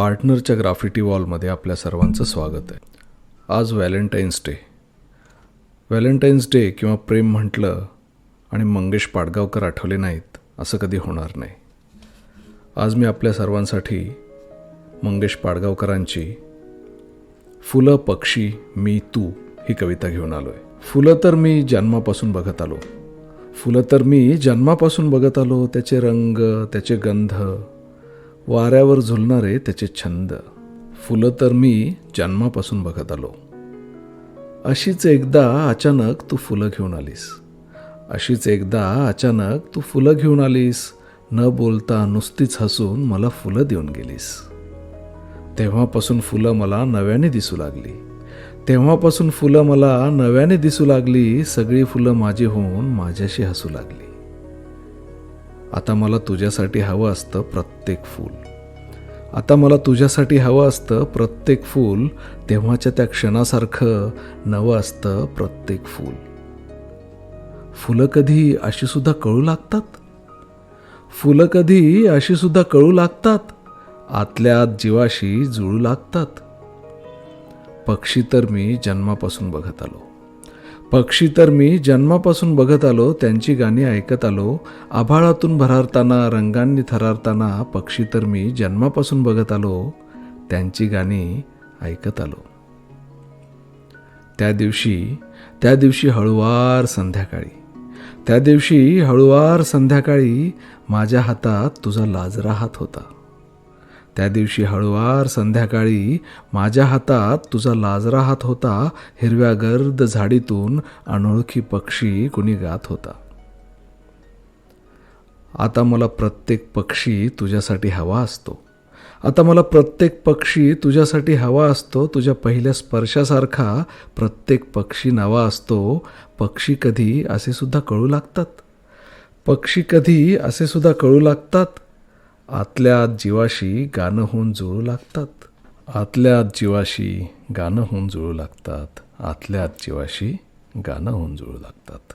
पार्टनरच्या graffiti वॉलमध्ये आपल्या सर्वांचं स्वागत आहे. आज व्हॅलेंटाईन्स डे. व्हॅलेंटाईन्स डे किंवा प्रेम म्हटलं आणि मंगेश पाडगावकर आठवले नाहीत असं कधी होणार नाही. आज मी आपल्या सर्वांसाठी मंगेश पाडगावकरांची फुलं पक्षी मी तू ही कविता घेऊन आलो आहे फुलं तर मी जन्मापासून बघत आलो. फुलं तर मी जन्मापासून बघत आलो. त्याचे रंग त्याचे गंध वाऱ्यावर झुलणारे त्याचे छंद. फुलं तर मी जन्मापासून बघत आलो. अशीच एकदा अचानक तू फुलं घेऊन आलीस. अशीच एकदा अचानक तू फुलं घेऊन आलीस. न बोलता नुसतीच हसून मला फुलं देऊन गेलीस. तेव्हापासून फुलं मला नव्याने दिसू लागली. तेव्हापासून फुलं मला नव्याने दिसू लागली. सगळी फुलं माझी होऊन माझ्याशी हसू लागली. आता मला तुझ्यासाठी हवं असतं प्रत्येक फूल. आता मला तुझ्यासाठी हवं असतं प्रत्येक फूल तेव्हाच्या त्या क्षणासारखं नवं असतं प्रत्येक फूल. फुलं कधी अशी सुद्धा कळू लागतात? फुलं कधी अशी सुद्धा कळू लागतात? आतल्या आत जीवाशी जुळू लागतात? पक्षी तर मी जन्मापासून बघत आलो. पक्षी तर मी जन्मापासून बघत आलो त्यांची गाणी ऐकत आलो. आभाळातून भरारताना रंगांनी थरारताना पक्षी तर मी जन्मापासून बघत आलो त्यांची गाणी ऐकत आलो. त्या दिवशी त्या दिवशी हळुवार संध्याकाळी त्या दिवशी हळुवार संध्याकाळी माझ्या हातात तुझा लाजरा हात होता. त्या दिवशी हळुवार संध्याकाळी माझ्या हातात तुझा लाजरा हात होता हिरव्या गर्द झाडीतून अनोळखी पक्षी कुणी गात होता. आता मला प्रत्येक पक्षी तुझ्यासाठी हवा असतो. आता मला प्रत्येक पक्षी तुझ्यासाठी हवा असतो तुझ्या पहिल्या स्पर्शासारखा प्रत्येक पक्षी नवा असतो. पक्षी कधी असे सुद्धा कळू लागतात. पक्षी कधी असे सुद्धा कळू लागतात. आतल्या आत जीवाशी गाणं होऊन जुळू लागतात. आतल्या आत जीवाशी गाणं होऊन जुळू लागतात. आतल्या आत जीवाशी गाणं होऊन जुळू लागतात.